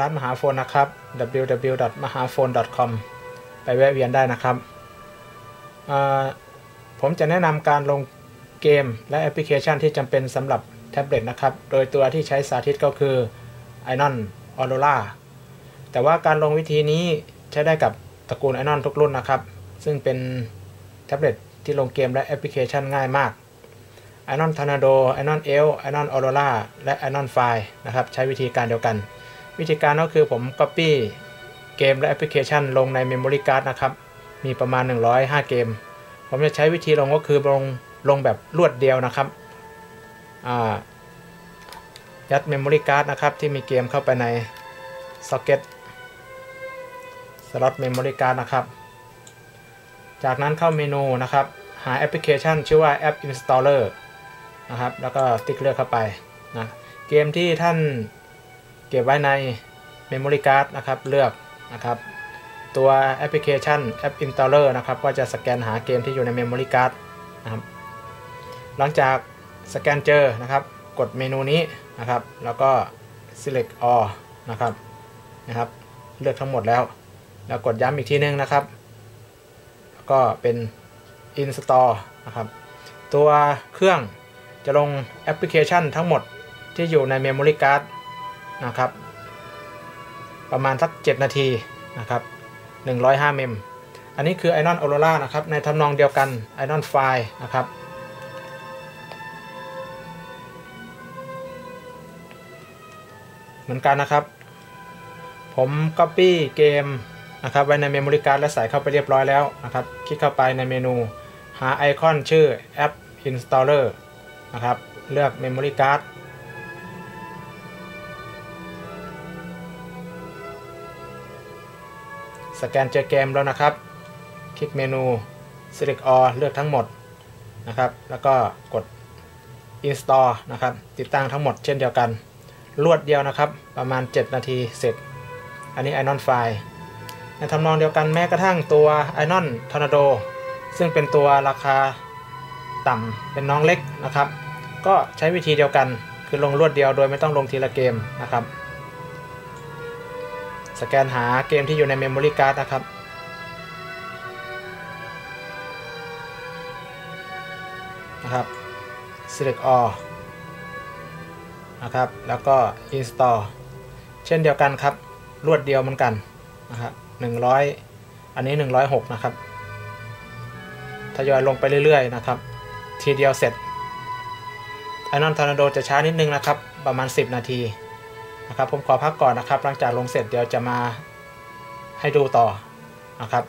ร้านมหาโฟนนะครับ www.mahaphone.com ไปแวะเวียนได้นะครับ ผมจะแนะนำการลงเกมและแอปพลิเคชันที่จำเป็นสำหรับแท็บเล็ตนะครับ โดยตัวที่ใช้สาธิตก็คือ Inon Aurora แต่ว่าการลงวิธีนี้ใช้ได้กับตระกูล Inon ทุกรุ่นนะครับ ซึ่งเป็นแท็บเล็ตที่ลงเกมและแอปพลิเคชันง่ายมาก Inon Tornado Inon e l Inon Aurora และ Inon File นะครับ ใช้วิธีการเดียวกัน วิธีการก็คือผม Copy เกมและแอปพลิเคชันลงใน Memory Card นะครับ มีประมาณ 105 เกม ผมจะใช้วิธีลงก็คือลงลงแบบรวดเดียวนะครับยัด Memory Card นะครับ ที่มีเกมเข้าไปใน Socket Slot Memory Card นะครับ จากนั้นเข้าเมนูนะครับ หาแอปพลิเคชัน ชื่อว่า App Installer นะครับ แล้วก็ติ๊กเลือกเข้าไปนะ เกมที่ท่าน เก็บไว้ใน Memory Card นะครับเลือกนะครับ ตัวแอปพลิเคชัน App Installer นะครับก็จะสแกนหาเกมที่อยู่ใน Memory Card นะครับหลังจากสแกนเจอนะครับ กดเมนูนี้นะครับ แล้วก็ select all นะครับนะครับ เลือกทั้งหมดแล้ว แล้วกดย้ำอีกทีนึงนะครับก็เป็น install นะครับ ตัวเครื่องจะลงแอปพลิเคชันทั้งหมดที่อยู่ใน Memory Card นะครับ ประมาณสัก 7 นาทีนะครับ105เมมอันนี้คือ Inon Aurora นะครับ ในทำนองเดียวกัน Inon File นะครับ เหมือนกันนะครับ ผม Copy เกมนะครับไว้ใน Memory Card และใส่เข้าไปเรียบร้อยแล้วนะครับ คลิกเข้าไปในเมนู หาไอคอนชื่อ App Installer นะครับ เลือก Memory Card สแกนเจอเกมแล้วนะครับ คลิกเมนู select all เลือกทั้งหมดนะครับ แล้วก็กด install นะครับ ติดตั้งทั้งหมดเช่นเดียวกัน รวดเดียวนะครับ ประมาณ 7 นาทีเสร็จ อันนี้ Inon File ในทำนองเดียวกันแม้กระทั่งตัว Inon Tornado ซึ่งเป็นตัวราคาต่ำเป็นน้องเล็กนะครับ ก็ใช้วิธีเดียวกันคือลงรวดเดียวโดยไม่ต้องลงทีละเกมนะครับ สแกนหาเกมที่อยู่ใน Memory Card นะครับ นะครับ select all นะครับ แล้วก็ install เช่นเดียวกันครับ รวดเดียวเหมือนกันนะครับ100 อันนี้ 106 นะครับ ทยอยลงไปเรื่อยๆ นะครับ ทีเดียวเสร็จ Inon Tornado จะช้านิดนึงนะครับ ประมาณ 10 นาที นะครับผมขอพักก่อนนะครับ หลังจากลงเสร็จเดี๋ยวจะมาให้ดูต่อนะครับ